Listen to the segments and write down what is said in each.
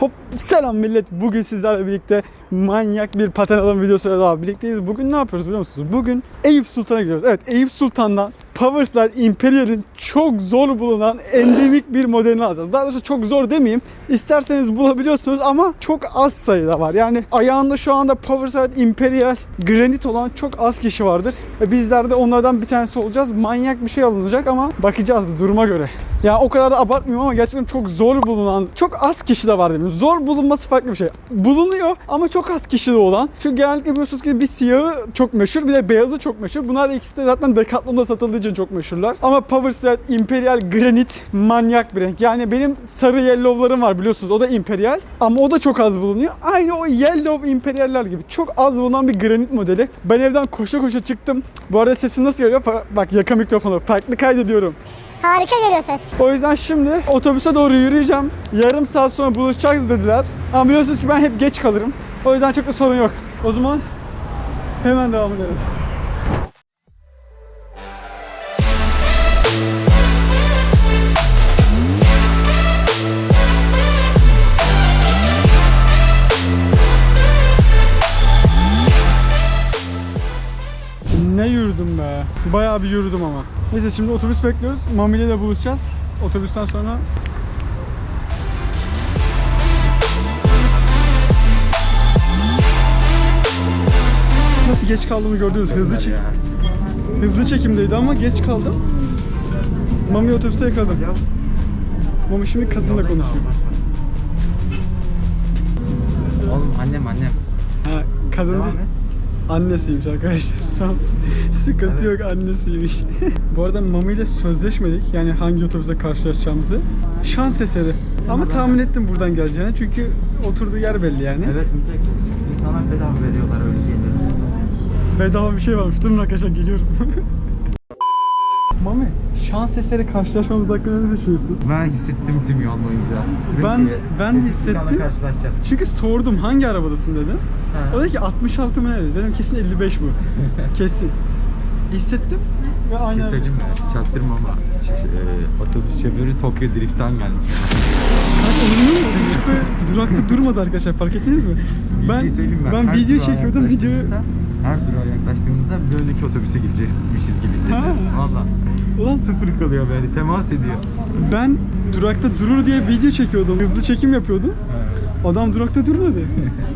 Hop selam millet. Bugün sizlerle birlikte manyak bir paten alım videosuyla daha birlikteyiz. Bugün ne yapıyoruz biliyor musunuz? Bugün Eyüp Sultan'a gidiyoruz. Evet Eyüp Sultan'dan Powerslide Imperial'in çok zor bulunan endemik bir modelini alacağız. Daha doğrusu çok zor demeyeyim. İsterseniz bulabiliyorsunuz ama çok az sayıda var. Yani ayağında şu anda Powerslide Imperial Granite olan çok az kişi vardır. Bizler de onlardan bir tanesi olacağız. Manyak bir şey alınacak ama bakacağız duruma göre. Ya o kadar da abartmıyorum ama gerçekten çok zor bulunan, çok az kişi de var demin. Zor bulunması farklı bir şey. Bulunuyor ama çok az kişi de olan. Çünkü genellikle biliyorsunuz ki bir siyahı çok meşhur bir de beyazı çok meşhur. Bunlar da ikisi de zaten Decathlon'da satıldığı için çok meşhurlar. Ama Powerslide Imperial Granite manyak bir renk. Yani benim sarı yellow'larım var biliyorsunuz. O da Imperial ama o da çok az bulunuyor. Aynı o yellow Imperial'ler gibi. Çok az bulunan bir granit modeli. Ben evden koşa koşa çıktım. Bu arada sesim nasıl geliyor? Bak yaka mikrofonu. Farklı kaydediyorum. Harika geliyor ses. O yüzden şimdi otobüse doğru yürüyeceğim. Yarım saat sonra buluşacağız dediler. Ama biliyorsunuz ki ben hep geç kalırım. O yüzden çok da sorun yok. O zaman hemen devam edelim. Yürüdüm be. Bayağı bir yürüdüm ama. Neyse şimdi otobüs bekliyoruz. Mami ile de buluşacağız. Otobüsten sonra Nasıl geç kaldığımı gördünüz. Hızlı çek Hızlı çekimdeydi ama geç kaldım. Mami otobüste yakaladım. Mami şimdi kadınla konuşuyor. Oğlum annem annem. Ha, kadın değil. Annesiymiş arkadaşlar. Tamam. Sıkıntı yok annesiymiş. Bu arada Mami ile sözleşmedik. Yani hangi otobüse karşılaşacağımızı. Şans eseri. Ama tahmin ettim buradan geleceğini. Çünkü oturduğu yer belli yani. Evet Ümit İnsanlar bedava veriyorlar öyle şeyleri. Bedava bir şey varmış. Durun arkadaşlar geliyorum. Şans eseri karşılaşmamız hakkında ne düşünüyorsun? Ben hissettim tüm yol boyunca. Ben- ben de hissettim. Çünkü sordum hangi arabadasın dedi. Ha. O dedi ki 66 mı ne dedi. Dedim kesin 55 bu. kesin. Hissettim ve Bir aynen. şey söyleyeyim mi? Çaktırma ama e, otobüs şoförü Tokyo Drift'ten gelmiş. Böyle durakta durmadı arkadaşlar fark ettiniz mi? Bir Ben şey söyleyeyim mi? ben Her video durağa çekiyordum videoyu yaklaştığımızda- Her durağa yaklaştığımızda bir önceki otobüse girecekmişiz gibi hissediyorum. Ha. Valla. ulan Sıfır kalıyor böyle temas ediyor. ben durakta durur diye video çekiyordum. Hızlı çekim yapıyordum. Adam durakta durmadı.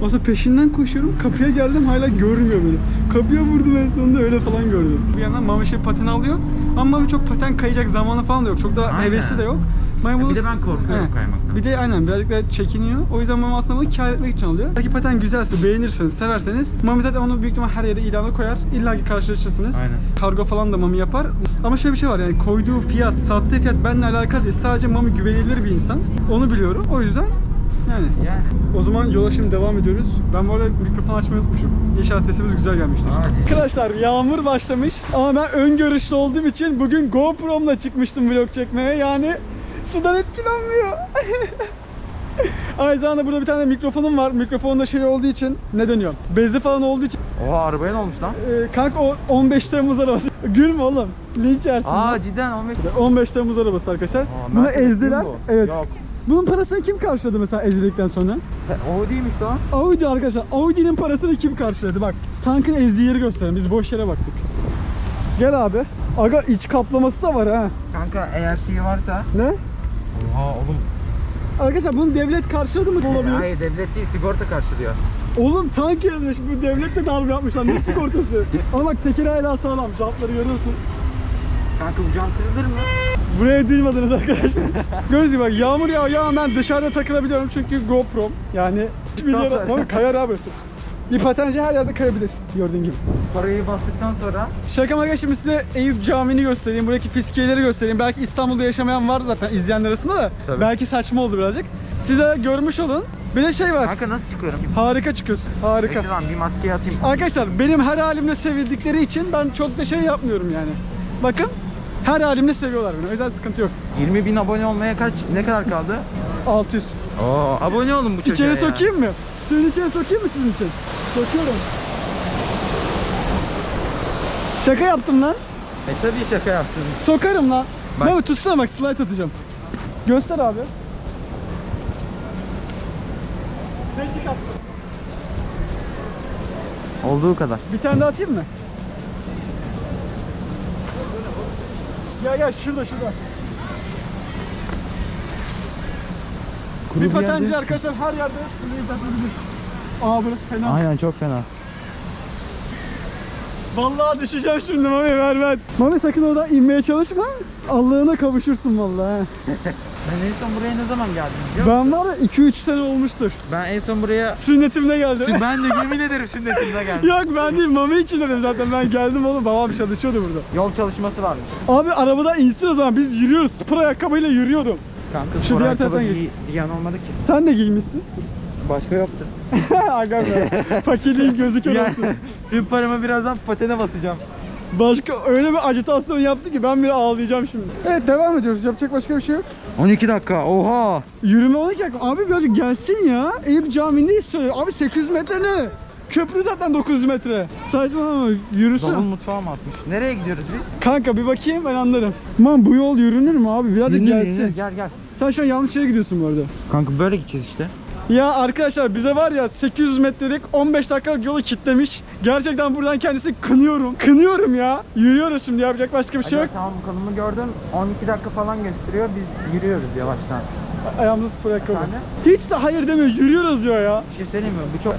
Sonra peşinden koşuyorum. Kapıya geldim hala görmüyor beni. Kapıya vurdum en sonunda öyle falan gördüm. Bir yandan Mami şey paten alıyor. Ama Mami çok paten kayacak zamanı falan da yok. Çok da Aynen. hevesi de yok. Mami bir de ben korkuyorum He. kaymaktan. Bir de aynen birazcık da çekiniyor. O yüzden Mami aslında bunu kar etmek için alıyor. Belki paten güzelse, beğenirseniz, severseniz Mami zaten onu büyük ihtimal her yere ilana koyar. İlla ki karşılaşırsınız. Aynen. Kargo falan da Mami yapar. Ama şöyle bir şey var yani koyduğu fiyat, sattığı fiyat benimle alakalı değil. Sadece Mami güvenilir bir insan. Onu biliyorum. O yüzden yani Yani. o zaman yola şimdi devam ediyoruz. Ben bu arada mikrofon açmayı unutmuşum. İnşallah sesimiz güzel gelmiştir. Aa, Arkadaşlar yağmur başlamış ama ben ön görüşlü olduğum için bugün GoPro'mla çıkmıştım vlog çekmeye. Yani sudan etkilenmiyor. Aynı zamanda burada bir tane mikrofonum var. Mikrofonda şey olduğu için ne dönüyor? Bezi falan olduğu için. Oha arabaya ne olmuş lan? Ee, kanka o 15 Temmuz arabası. Gülme oğlum. Linç yersin. Aa lan. cidden 15. 15 Temmuz arabası arkadaşlar. Aa, Bunu ezdiler. Evet. Yok. Bunun parasını kim karşıladı mesela ezdikten sonra? O değilmiş lan. Audi arkadaşlar. Audi'nin parasını kim karşıladı? Bak tankın ezdiği yeri gösterelim. Biz boş yere baktık. Gel abi. Aga iç kaplaması da var ha. Kanka eğer şeyi varsa. Ne? Oha oğlum. Arkadaşlar bunu devlet karşıladı mı? Olabilir. Hayır devlet değil sigorta karşılıyor. Oğlum tank yazmış. Bu devlet de darbe yapmışlar. Ne sigortası? Ama bak tekeri hala sağlam. Jantları görüyorsun. Kanka bu cam kırılır mı? Buraya duymadınız arkadaşlar. Gördüğünüz gibi bak yağmur yağıyor ama ben dışarıda takılabiliyorum çünkü GoPro. Yani yere Ama kayar abi. Bir patenci her yerde kayabilir gördüğün gibi. Parayı bastıktan sonra Şaka maka şimdi size Eyüp Camii'ni göstereyim. Buradaki fiskiyeleri göstereyim. Belki İstanbul'da yaşamayan var zaten izleyenler arasında da. Tabii. Belki saçma oldu birazcık. Size görmüş olun. Bir de şey var. Kanka nasıl çıkıyorum? Harika çıkıyorsun. Harika. Bekle lan bir maskeyi atayım. Arkadaşlar benim her halimle sevildikleri için ben çok da şey yapmıyorum yani. Bakın her halimle seviyorlar beni. O yüzden sıkıntı yok. 20 bin abone olmaya kaç ne kadar kaldı? 600. Oo abone olun bu çocuğa İçeri ya. sokayım mı? Suyun içine sokayım mı sizin için? Sokuyorum. Şaka yaptım lan. E tabii şaka yaptın. Sokarım lan. Bak. Bak. tutsana bak slide atacağım. Göster abi. Beşik attım. Olduğu kadar. Bir tane daha atayım mı? Ya ya şurada şurada. Kuru bir patenci yerde- arkadaşlar her yerde sınırı yapabilir. Aa burası fena. Aynen çok fena. Vallahi düşeceğim şimdi Mami ver ver. Mami sakın oradan inmeye çalışma. Allah'ına kavuşursun vallahi. Ben en son buraya ne zaman geldim biliyor musun? Ben var ya 2-3 sene olmuştur. Ben en son buraya... Sünnetimde geldim. ben de yemin ederim sünnetimde geldim. Yok ben değil Mami için dedim zaten ben geldim oğlum babam çalışıyordu burada. Yol çalışması varmış. Abi arabada insin o zaman biz yürüyoruz. Spor ayakkabıyla yürüyorum. Kanka Şu spor diğer ayakkabı taraftan giy, giyen olmadı ki. Sen de giymişsin. Başka yoktu. Aga be. Fakirliğin gözü kör olsun. tüm paramı birazdan patene basacağım. Başka öyle bir acitasyon yaptı ki ben bile ağlayacağım şimdi. Evet devam ediyoruz. Yapacak başka bir şey yok. 12 dakika oha. Yürüme 12 dakika. Abi birazcık gelsin ya. Eyüp Camii'ndeyiz. Abi 800 metre ne? Köprü zaten 900 metre. Saçmalama yürüsün. Davul mutfağı mı atmış? Nereye gidiyoruz biz? Kanka bir bakayım ben anlarım. Man bu yol yürünür mü abi? Birazcık Yürü, gelsin. yürü, Gel gel. Sen şu an yanlış yere gidiyorsun bu arada. Kanka böyle gideceğiz işte. Ya arkadaşlar bize var ya 800 metrelik 15 dakikalık yolu kitlemiş. Gerçekten buradan kendisi kınıyorum. Kınıyorum ya. Yürüyoruz şimdi yapacak başka bir şey yok. Tamam kanımı gördüm. 12 dakika falan gösteriyor. Biz yürüyoruz yavaştan. Ayağımda spor ayakkabı. Hiç de hayır demiyor. Yürüyoruz diyor ya. Bir şey söyleyeyim mi? Bu çok...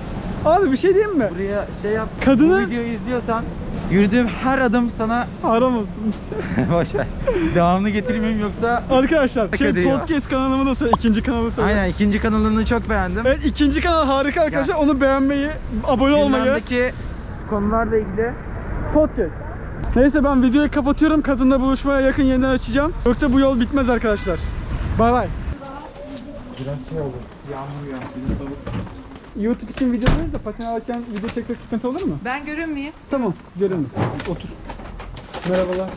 Abi bir şey diyeyim mi? Buraya şey yap. Kadını- Bu videoyu izliyorsan yürüdüğüm her adım sana Aramasın. boş ver. Devamını getirmeyeyim yoksa... Arkadaşlar şey Hak ediyor. podcast kanalımı da söyle. ikinci kanalı söyle. Aynen ikinci kanalını çok beğendim. Evet ikinci kanal harika arkadaşlar. Onu beğenmeyi, abone olmayı. Gündemdeki konularla ilgili Podcast. Neyse ben videoyu kapatıyorum. Kadınla buluşmaya yakın yeniden açacağım. Yoksa bu yol bitmez arkadaşlar. Bay bay. biraz şey olur. Yağmur yağıyor. YouTube için videodayız da paten alırken video çeksek sıkıntı olur mu? Ben görür müyüm? Tamam, görelim. Otur. Merhabalar.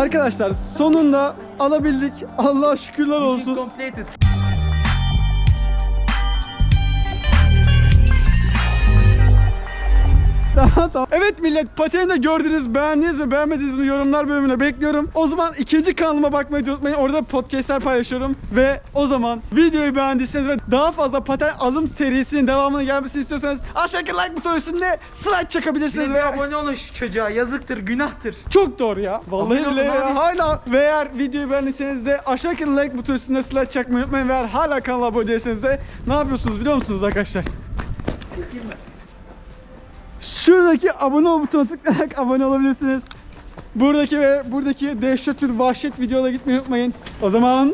Arkadaşlar sonunda alabildik. Allah şükürler olsun. Completed. Tamam tamam. Evet millet pateni de gördünüz, beğendiniz mi beğenmediniz mi yorumlar bölümüne bekliyorum. O zaman ikinci kanalıma bakmayı unutmayın. Orada podcastler paylaşıyorum. Ve o zaman videoyu beğendiyseniz ve daha fazla paten alım serisinin devamını gelmesini istiyorsanız aşağıdaki like butonu üstünde slide çakabilirsiniz. Siz Ve bir abone olun şu çocuğa yazıktır günahtır. çok doğru ya. Vallahi bile abi. hala ve eğer videoyu beğendiyseniz de aşağıdaki like butonu üstünde slide çakmayı unutmayın. Ve eğer hala kanala abone değilseniz de ne yapıyorsunuz biliyor musunuz arkadaşlar? Şuradaki abone ol butonuna tıklayarak abone olabilirsiniz. Buradaki ve buradaki dehşet tür vahşet videolara gitmeyi unutmayın. O zaman